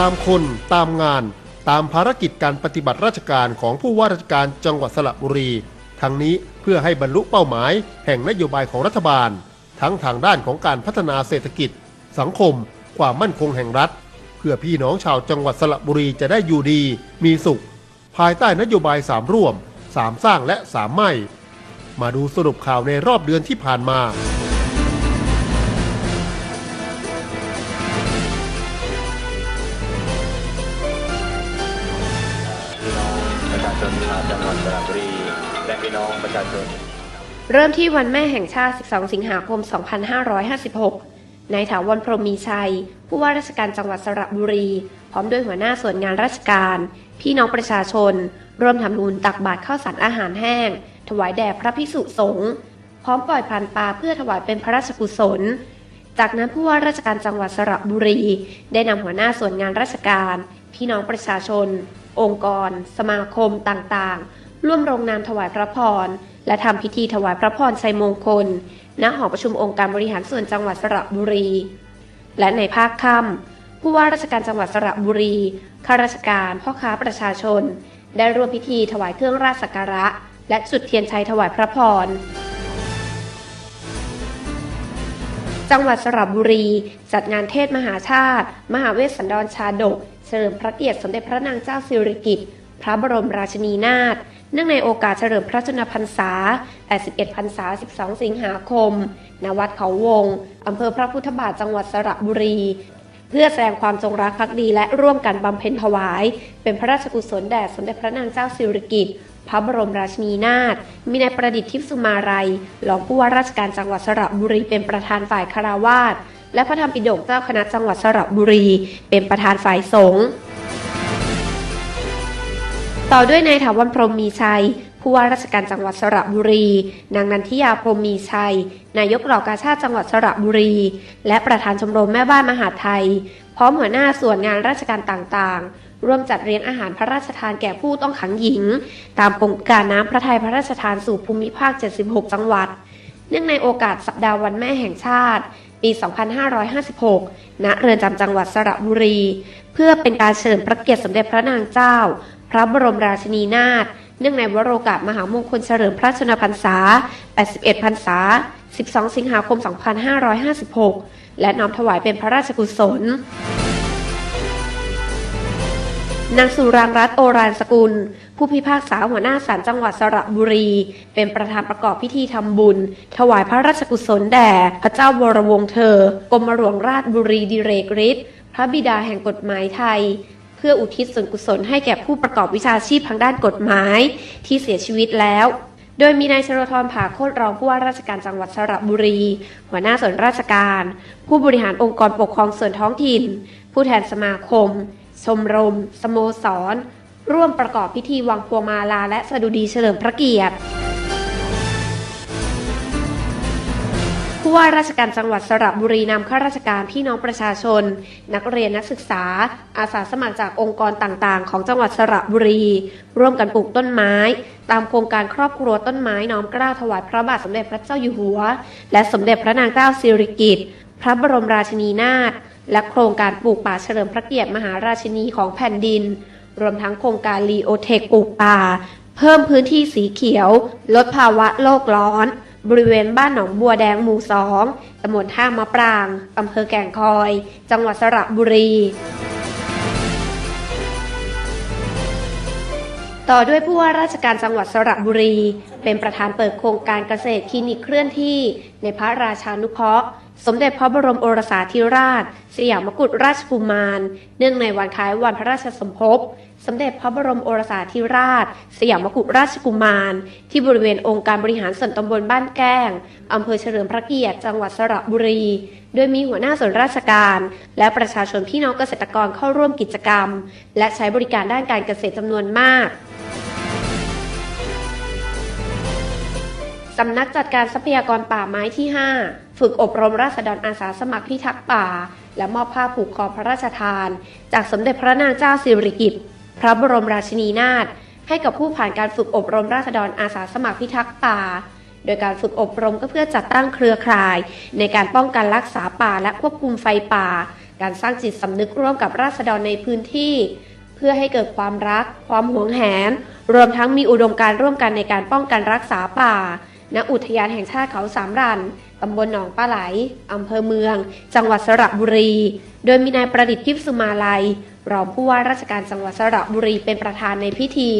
ตามคนตามงาน ตามภารกิจการปฏิบัติราชการของผู้ว่าราชการจังหวัดสระบุรี ทั้งนี้เพื่อให้บรรลุเป้าหมาย แห่งนโยบายของรัฐบาล ทั้งทางด้านของการพัฒนาเศรษฐกิจ สังคม ความมั่นคงแห่งรัฐ เพื่อพี่น้องชาวจังหวัดสระบุรีจะได้อยู่ดี มีสุข ภายใต้นโยบายสามร่วมสามสร้างและสามไม่ มาดูสรุปข่าวในรอบเดือนที่ผ่านมา สระบุรีและพี่น้องประชาชน เริ่มที่วันแม่แห่งชาติ 12 สิงหาคม 2556 นายถาวรพรหมีชัย ผู้ว่าราชการจังหวัดสระบุรี พร้อมด้วยหัวหน้าส่วนงานราชการ พี่น้องประชาชน ร่วมทำบุญตักบาตรข้าวสารอาหารแห้ง ถวายแด่พระภิกษุสงฆ์พร้อมปล่อยพันปลาเพื่อถวายเป็นพระราชกุศล จากนั้นผู้ว่าราชการจังหวัดสระบุรี ได้นำหัวหน้าส่วนงานราชการ พี่น้องประชาชน องค์กร สมาคมต่างๆ ร่วมลงนามถวายพระพร และทำพิธีถวายพระพรชัยมงคล ณ หอประชุมองค์การบริหารส่วนจังหวัดสระบุรี และในภาคค่ำผู้ว่าราชการจังหวัดสระบุรี ข้าราชการ พ่อค้าประชาชน ได้ร่วมพิธีถวายเครื่องราชสักการะ และจุดเทียนชัยถวายพระพรจังหวัดสระบุรี จัดงานเทศมหาชาติ มหาเวสสันดรชาดก เฉลิมพระเกียรติสมเด็จพระนางเจ้าสิริกิติ์พระบรมราชินีนาถ เนื่องในโอกาสเฉลิมพระชนมพรรษา 81 พรรษา 12 สิงหาคม ณ วัดเขาวง อำเภอพระพุทธบาท จังหวัดสระบุรี เพื่อแสดงความจงรักภักดีและร่วมกันบำเพ็ญถวาย เป็นพระราชกุศลแด่สมเด็จพระนางเจ้าสิริกิติ์พระบรมราชินีนาถ มีนายประดิษฐ์ทิพย์สุมาลัยรองผู้ว่าราชการจังหวัดสระบุรีเป็นประธานฝ่ายคาราวาสและพระธรรมปิฎกเจ้าคณะจังหวัดสระบุรี เป็นประธานฝ่ายสงฆ์ ต่อด้วยนายถาวรพรหมมีชัย ผู้ว่าราชการจังหวัดสระบุรี นางนันทิยาพรหมมีชัย นายกเหล่ากาชาติจังหวัดสระบุรี และประธานชมรมแม่บ้านมหาดไทย พร้อมหัวหน้าส่วนงานราชการต่างๆ ร่วมจัดเลี้ยงอาหารพระราชทานแก่ผู้ต้องขังหญิง ตามโครงการน้ำพระทัยพระราชทานสู่ภูมิภาค 76 จังหวัด เนื่องในโอกาสสัปดาห์วันแม่แห่งชาติปี 2556 ณ เรือนจำจังหวัดสระบุรี เพื่อเป็นการเฉลิมพระเกียรติสมเด็จพระนางเจ้า พระบรมราชินีนาถเนื่องในวโรกาสมหามงคลเฉลิมพระชนมพรรษา 81 พรรษา 12 สิงหาคม 2556 และน้อมถวายเป็นพระราชกุศล นางสุรางรัตน์โอรานสกุล ผู้พิพากษาหัวหน้าศาลจังหวัดสระบุรี เป็นประธานประกอบพิธีทำบุญ ถวายพระราชกุศลแด่ พระเจ้าวรวงศ์เธอ กรมหลวงราชบุรีดิเรกฤทธิ์พระบิดาแห่งกฎหมายไทย พื่ออุทิศส่วนกุศลให้แก่ผู้ประกอบวิชาชีพทางด้านกฎหมาย ที่เสียชีวิตแล้ว โดยมีนายชโรธรผาโคตรรองผู้ว่าราชการจังหวัดสระบุรี หัวหน้าส่วนราชการ ผู้บริหารองค์กรปกครองส่วนท้องถิ่น ผู้แทนสมาคม ชมรม สโมสร ร่วมประกอบพิธีวางพวงมาลาและสดุดีเฉลิมพระเกียรติ ว่าราชการจังหวัดสระบุรีนำข้าราชการพี่น้องประชาชน นักเรียนนักศึกษา อาสาสมัครจากองค์กรต่างๆ ของจังหวัดสระบุรี ร่วมกันปลูกต้นไม้ ตามโครงการครอบครัวต้นไม้น้อมเกล้าถวายพระบาทสมเด็จพระเจ้าอยู่หัว และสมเด็จพระนางเจ้าสิริกิติ์พระบรมราชินีนาถและโครงการปลูกป่าเฉลิมพระเกียรติมหาราชินีของแผ่นดิน รวมทั้งโครงการลีโอเทคปลูกป่า เพิ่มพื้นที่สีเขียว ลดภาวะโลกร้อน บริเวณบ้านหนองบัวแดงหมู่สองตำบลท่ามะปรางอำเภอแก่งคอย จังหวัดสระบุรี ต่อด้วยผู้ว่าราชการจังหวัดสระบุรี เป็นประธานเปิดโครงการเกษตรคลินิกเคลื่อนที่ ในพระราชานุเคราะห์ สมเด็จพระบรมโอรสาธิราช สยามกุฎราชกุมาร เนื่องในวันคล้ายวันพระราชสมภพ สมเด็จพระบรมโอรสาธิราช สยามกุฎราชกุมาร ที่บริเวณองค์การบริหารส่วนตำบลบ้านแก้งอำเภอเฉลิมพระเกียรติ จังหวัดสระบุรี โดยมีหัวหน้าส่วนราชการ และประชาชนพี่น้องเกษตรกรเข้าร่วมกิจกรรม และใช้บริการด้านการเกษตรจำนวนมากสำนักจัดการทรัพยากรป่าไม้ที่ 5 ฝึกอบรมราษฎรอาสาสมัครพิทักษ์ป่า และมอบผ้าผูกคอพระราชทาน จากสมเด็จพระนางเจ้าสิริกิติ์ พระบรมราชินีนาถให้กับผู้ผ่านการฝึกอบรมราษฎรอาสาสมัครพิทักษ์ป่า โดยการฝึกอบรมก็เพื่อจัดตั้งเครือข่าย ในการป้องกันรักษาป่าและควบคุมไฟป่า การสร้างจิตสำนึกร่วมกับราษฎรในพื้นที่ เพื่อให้เกิดความรัก ความหวงแหน รวมทั้งมีอุดมการร่วมกันในการป้องกันรักษาป่า ณ อุทยานแห่งชาติเขาสามรันตำบลหนองปลาไหล อำเภอเมือง จังหวัดสระบุรี โดยมีนายประดิษฐ์ทิพย์สุมาลัย รองผู้ว่าราชการจังหวัดสระบุรีเป็นประธานในพิธี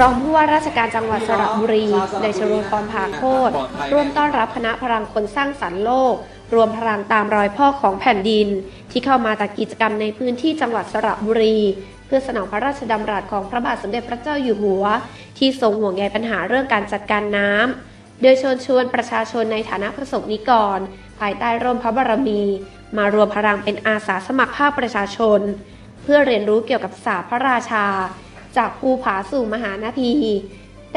รองผู้ว่าราชการจังหวัดสระบุรีนายชโรพรผาโคตรร่วมต้อนรับคณะพลังคนสร้างสรรค์โลก รวมพลังตามรอยพ่อของแผ่นดิน ที่เข้ามาจัดกิจกรรมในพื้นที่จังหวัดสระบุรี เพื่อสนองพระราชดำรัสของพระบาทสมเด็จพระเจ้าอยู่หัว ที่ทรงห่วงใยปัญหาเรื่องการจัดการน้ำโดยเชิญชวนประชาชนในฐานะประสบนิกร ภายใต้ร่มพระบารมี มารวมพลังเป็นอาสาสมัครภาคประชาชน เพื่อเรียนรู้เกี่ยวกับศาสตร์พระราชา จากภูผาสู่มหานาที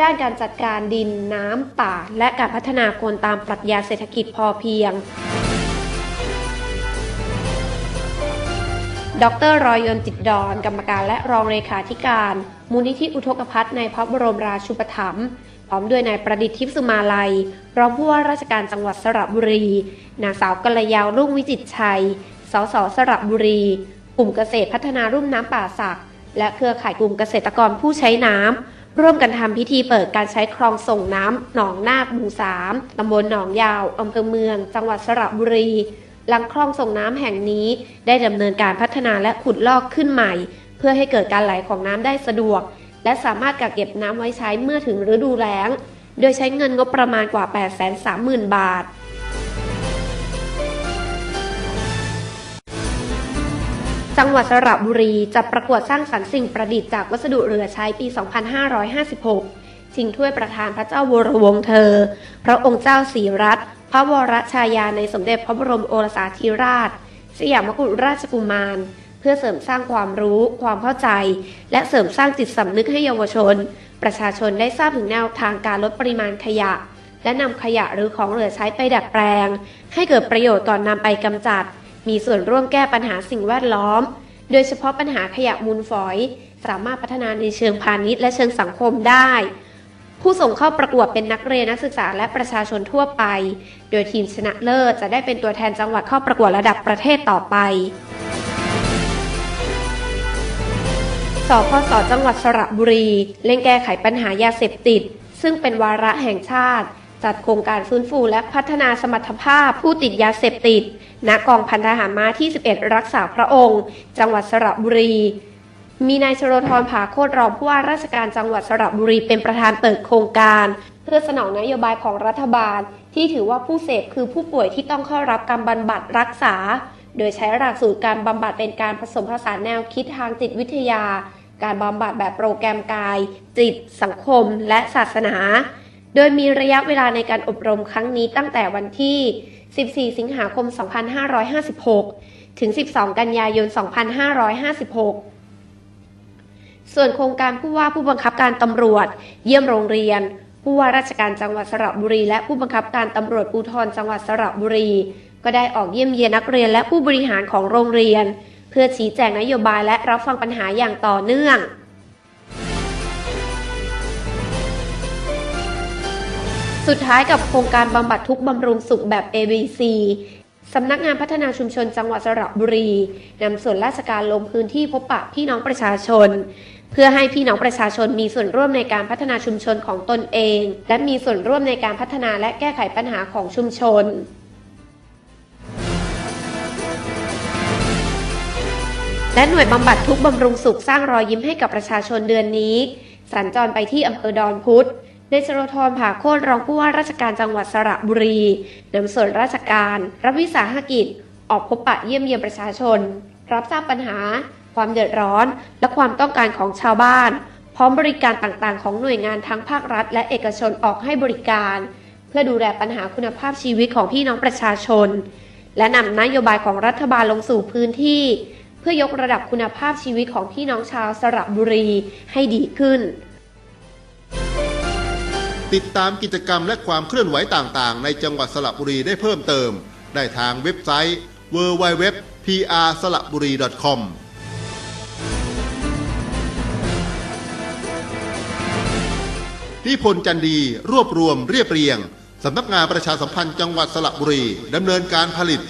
ด้านการจัดการดินน้ำป่า และการพัฒนาคนตามปรัชญาเศรษฐกิจพอเพียง ดรรอยยนจิตดอน กรรมการและรองเลขาธิการ มูลนิธิอุทกภัทในพระบรมราชูปถัมภ์ พร้อมด้วยนายประดิษฐ์ทิพสุมาลัย รองผู้ว่าราชการจังหวัดสระบุรี นางสาวกัลยาวรุ่งวิจิตรชัย สสสระบุรี กลุ่มเกษตรพัฒนารุ่มน้ำป่าสัก และเครือข่ายกลุ่มเกษตรกรผู้ใช้น้ำ ร่วมกันทำพิธีเปิดการใช้คลองส่งน้ำหนองนาคหมู่สามตำบลหนองยาวอำเภอเมือง จังหวัดสระบุรี หลังคลองส่งน้ำแห่งนี้ ได้ดำเนินการพัฒนาและขุดลอกขึ้นใหม่ เพื่อให้เกิดการไหลของน้ำได้สะดวก และสามารถกักเก็บน้ำไว้ใช้เมื่อถึงฤดูแล้ง โดยใช้เงินงบประมาณกว่า 830,000 บาทจังหวัดสระบุรีจะประกวดสร้างสรรค์สิ่งประดิษฐ์จากวัสดุเหลือใช้ปี 2556 ชิงถ้วยประธานพระเจ้าวรวงเธอ พระองค์เจ้าศรีรัตพระวรชายาในสมเด็จพระบรมโอรสาธิราช สยามกุฎราชกุมาร เพื่อเสริมสร้างความรู้ ความเข้าใจ และเสริมสร้างจิตสำนึกให้เยาวชน ประชาชนได้ทราบถึงแนวทางการลดปริมาณขยะ และนำขยะหรือของเหลือใช้ไปดัดแปลง ให้เกิดประโยชน์ก่อนนำไปกำจัด มีส่วนร่วมแก้ปัญหาสิ่งแวดล้อม โดยเฉพาะปัญหาขยะมูลฝอย สามารถพัฒนาในเชิงพาณิชย์และเชิงสังคมได้ผู้ส่งเข้าประกวดเป็นนักเรียนนักศึกษาและประชาชนทั่วไป โดยทีมชนะเลิศจะได้เป็นตัวแทนจังหวัดเข้าประกวดระดับประเทศต่อไป สพสจังหวัดสระบุรีเร่งแก้ไขปัญหายาเสพติด ซึ่งเป็นวาระแห่งชาติ จัดโครงการฟื้นฟูและพัฒนาสมรรถภาพผู้ติดยาเสพติด ณ กองพันทหารม้าที่ 11 รักษาพระองค์ จังหวัดสระบุรี มีนายชโรธรผาโคตรรองผู้ว่าราชการจังหวัดสระบุรีเป็นประธานเปิดโครงการ เพื่อสนองนโยบายของรัฐบาล ที่ถือว่าผู้เสพคือผู้ป่วยที่ต้องเข้ารับการบำบัดรักษา โดยใช้หลักสูตรการบำบัดเป็นการผสมผสานแนวคิดทางจิตวิทยา การบำบัดแบบโปรแกรมกาย จิต สังคม และศาสนา โดยมีระยะเวลาในการอบรมครั้งนี้ตั้งแต่วันที่ 14 สิงหาคม 2556 ถึง 12 กันยายน 2556 ส่วนโครงการผู้ว่าผู้บังคับการตำรวจ เยี่ยมโรงเรียน ผู้ว่าราชการจังหวัดสระบุรี และผู้บังคับการตำรวจภูธรจังหวัดสระบุรี ก็ได้ออกเยี่ยมเยียนนักเรียนและผู้บริหารของโรงเรียน เพื่อชี้แจงนโยบายและรับฟังปัญหาอย่างต่อเนื่องสุดท้ายกับโครงการบำบัดทุกบำรุงสุขแบบ ABC สำนักงานพัฒนาชุมชนจังหวัดสระบุรีนำส่วนราชการลงพื้นที่พบปะพี่น้องประชาชน เพื่อให้พี่น้องประชาชนมีส่วนร่วมในการพัฒนาชุมชนของตนเอง และมีส่วนร่วมในการพัฒนาและแก้ไขปัญหาของชุมชน และหน่วยบำบัดทุกบำรุงสุขสร้างรอยยิ้มให้กับประชาชนเดือนนี้ สัญจรไปที่อำเภอดอนพุธในชโรธรผาโคตรรองผู้ว่าราชการจังหวัดสระบุรีนำส่วนราชการ รับวิสาหกิจ ออกพบปะเยี่ยมเยียนประชาชน รับทราบปัญหา ความเดือดร้อน และความต้องการของชาวบ้าน พร้อมบริการต่างๆ ของหน่วยงานทั้งภาครัฐ และเอกชนออกให้บริการ เพื่อดูแลปัญหาคุณภาพชีวิตของพี่น้องประชาชน และนำนโยบายของรัฐบาลลงสู่พื้นที่ เพื่อยกระดับคุณภาพชีวิตของพี่น้องชาวสระบุรีให้ดีขึ้น ติดตามกิจกรรมและความเคลื่อนไหวต่างๆ ในจังหวัดสระบุรีได้เพิ่มเติม ได้ทางเว็บไซต์ www.prsaraburi.com นิพนธ์จันดีรวบรวมเรียบเรียง สำนักงานประชาสัมพันธ์จังหวัดสระบุรีดำเนินการผลิต